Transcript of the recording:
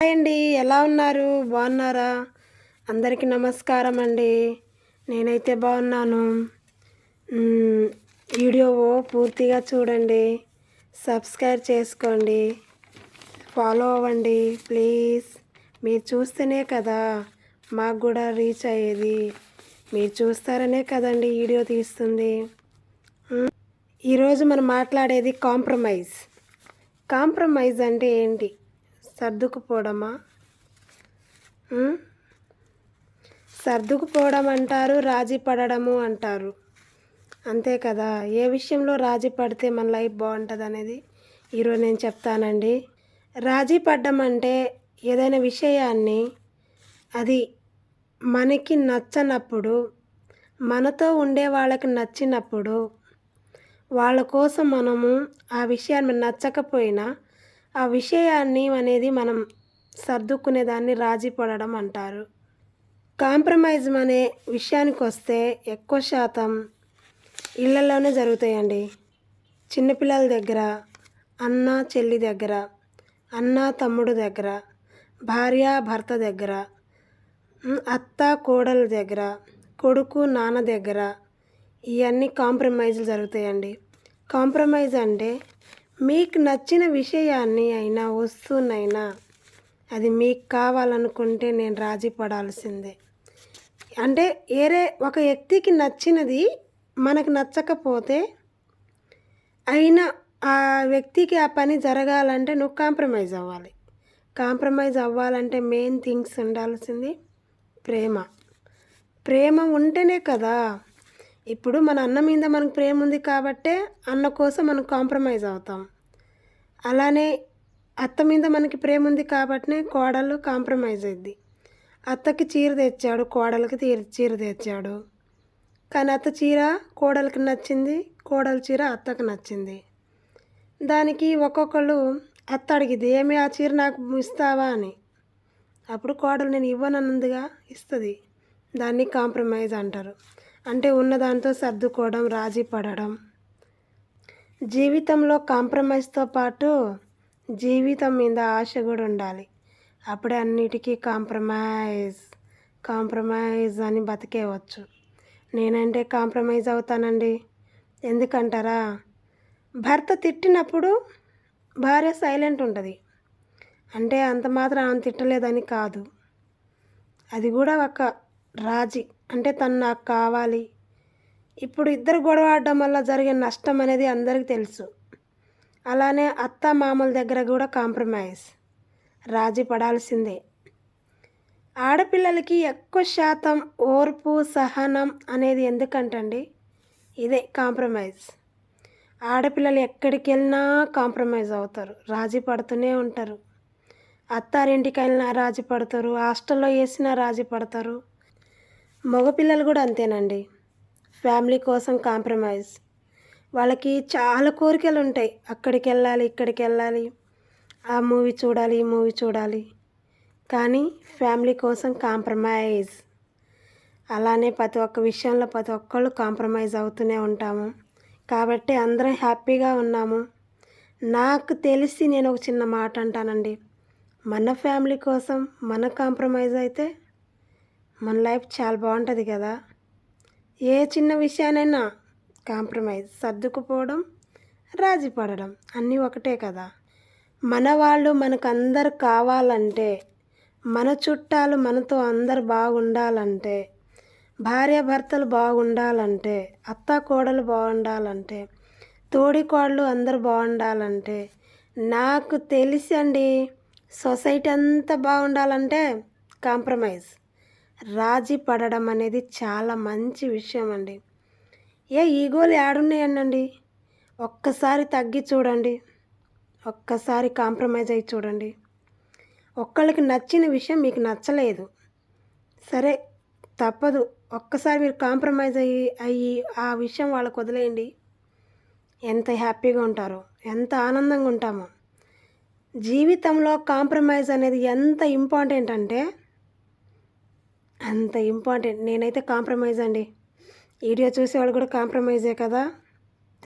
Hi అండి ఎలా ఉన్నారు? బాగున్నారా? అందరికీ నమస్కారం అండి. నేనైతే బాగున్నాను. వీడియో పూర్తిగా చూడండి. సబ్స్క్రైబ్ చేసుకోండి. ఫాలో అవ్వండి ప్లీజ్. మీరు చూస్తేనే కదా మాకు కూడా రీచ్ అయ్యేది. మీరు చూస్తారనే కదండి వీడియో తీస్తుంది. ఈరోజు మనం మాట్లాడేది కాంప్రమైజ్. కాంప్రమైజ్ అంటే ఏంటి? సర్దుకుపోవడమా? సర్దుకుపోవడం అంటారు రాజీ పడడము అంటారు. అంతే కదా? ఏ విషయంలో రాజీ పడితే మన లైఫ్ బాగుంటుంది అనేది ఈరోజు నేను చెప్తానండి. రాజీ పడ్డం అంటే ఏదైనా విషయాన్ని అది మనకి నచ్చనప్పుడు మనతో ఉండే వాళ్ళకి నచ్చినప్పుడు వాళ్ళ కోసం మనము ఆ విషయాన్ని నచ్చకపోయినా ఆ విషయాన్ని అనేది మనం సర్దుకునేదాన్ని రాజీ పడడం అంటారు. కాంప్రమైజ్ అనే విషయానికి వస్తే ఎక్కువ శాతం ఇళ్ళలోనే జరుగుతాయండి. చిన్నపిల్లల దగ్గర అన్న చెల్లి దగ్గర అన్న తమ్ముడు దగ్గర భార్య భర్త దగ్గర అత్త కోడల దగ్గర కొడుకు నాన్న దగ్గర ఇవన్నీ కాంప్రమైజ్లు జరుగుతాయండి. కాంప్రమైజ్ అంటే మీకు నచ్చిన విషయాన్ని అయినా వస్తువునైనా అది మీకు కావాలనుకుంటే నేను రాజీ పడాల్సిందే. అంటే వేరే ఒక వ్యక్తికి నచ్చినది మనకు నచ్చకపోతే అయినా ఆ వ్యక్తికి ఆ పని జరగాలంటే నువ్వు కాంప్రమైజ్ అవ్వాలి. కాంప్రమైజ్ అవ్వాలంటే మెయిన్ థింగ్స్ ఉండాల్సింది ప్రేమ. ప్రేమ ఉంటేనే కదా ఇప్పుడు మన అన్న మీద మనకు ప్రేమ ఉంది కాబట్టే అన్న కోసం మనం కాంప్రమైజ్ అవుతాం. అలానే అత్త మీద మనకి ప్రేమ ఉంది కాబట్టినే కోడలు కాంప్రమైజ్ అయింది అత్తకి చీర తెచ్చాడు కోడలికి తీర చీర తెచ్చాడు. కానీ అత్త చీర కోడలికి నచ్చింది కోడలి చీర అత్తకు నచ్చింది. దానికి ఒక్కొక్కళ్ళు అత్త అడిగిద్ది ఏమి ఆ చీర నాకు ఇస్తావా? అని. అప్పుడు కోడలు నేను ఇవ్వనన్నందుగా? ఇస్తుంది. దాన్ని కాంప్రమైజ్ అంటారు. అంటే ఉన్నదాంతో సర్దుకోవడం రాజీ పడడం. జీవితంలో కాంప్రమైజ్తో పాటు జీవితం మీద ఆశ కూడా ఉండాలి. అప్పుడే అన్నిటికీ కాంప్రమైజ్ కాంప్రమైజ్ అని బతికేవచ్చు నేనంటే కాంప్రమైజ్ అవుతానండి. ఎందుకంటారా? భర్త తిట్టినప్పుడు భార్య సైలెంట్ ఉంటుంది. అంటే అంత మాత్రం ఆమె తిట్టలేదని కాదు. అది కూడా ఒక రాజీ అంటే తను నాకు కావాలి. ఇప్పుడు ఇద్దరు గొడవ ఆడడం వల్ల జరిగే నష్టం అనేది అందరికీ తెలుసు. అలానే అత్త మామల దగ్గర కూడా కాంప్రమైజ్. రాజీ పడాల్సిందే. ఆడపిల్లలకి ఎక్కువ శాతం ఓర్పు సహనం అనేది ఎందుకంటండి? ఇదే కాంప్రమైజ్. ఆడపిల్లలు ఎక్కడికి వెళ్ళినా కాంప్రమైజ్ అవుతారు. రాజీ పడుతూనే ఉంటారు. అత్తారింటికి వెళ్ళినా రాజీ పడతారు. హాస్టల్లో వేసినా రాజీ పడతారు. మగపిల్లలు కూడా అంతేనండి. ఫ్యామిలీ కోసం కాంప్రమైజ్. వాళ్ళకి చాలా కోరికలు ఉంటాయి. అక్కడికి వెళ్ళాలి ఇక్కడికి వెళ్ళాలి ఆ మూవీ చూడాలి ఈ మూవీ చూడాలి. కానీ ఫ్యామిలీ కోసం కాంప్రమైజ్. అలానే ప్రతి ఒక్క విషయంలో ప్రతి ఒక్కళ్ళు కాంప్రమైజ్ అవుతూనే ఉంటాము. కాబట్టి అందరం హ్యాపీగా ఉన్నాము. నాకు తెలిసి నేను ఒక చిన్న మాట అంటానండి. మన ఫ్యామిలీ కోసం మన కాంప్రమైజ్ అయితే మన లైఫ్ చాలా బాగుంటుంది కదా. ఏ చిన్న విషయానైనా కాంప్రమైజ్ సర్దుకుపోవడం రాజీ పడడం అన్నీ ఒకటే కదా. మన వాళ్ళు మనకందరు కావాలంటే మన చుట్టాలు మనతో అందరు బాగుండాలంటే భార్యాభర్తలు బాగుండాలంటే అత్త కోడలు బాగుండాలంటే తోడికోడలు అందరు బాగుండాలంటే నాకు తెలిసి అండి సొసైటీ అంతా బాగుండాలంటే కాంప్రమైజ్. రాజీ పడడం అనేది చాలా మంచి విషయం అండి ఏ ఈగోలు ఏడున్నాయండి ఒక్కసారి తగ్గి చూడండి. ఒక్కసారి కాంప్రమైజ్ అయ్యి చూడండి. ఒక్కళ్ళకి నచ్చిన విషయం మీకు నచ్చలేదు. సరే తప్పదు. ఒక్కసారి మీరు కాంప్రమైజ్ అయ్యి అయ్యి ఆ విషయం వాళ్ళకు వదిలేయండి. ఎంత హ్యాపీగా ఉంటారో ఎంత ఆనందంగా ఉంటామో. జీవితంలో కాంప్రమైజ్ అనేది ఎంత ఇంపార్టెంట్ అంటే అంత ఇంపార్టెంట్. నేనైతే కాంప్రమైజ్ అండి. వీడియో చూసేవాళ్ళు కూడా కాంప్రమైజే కదా?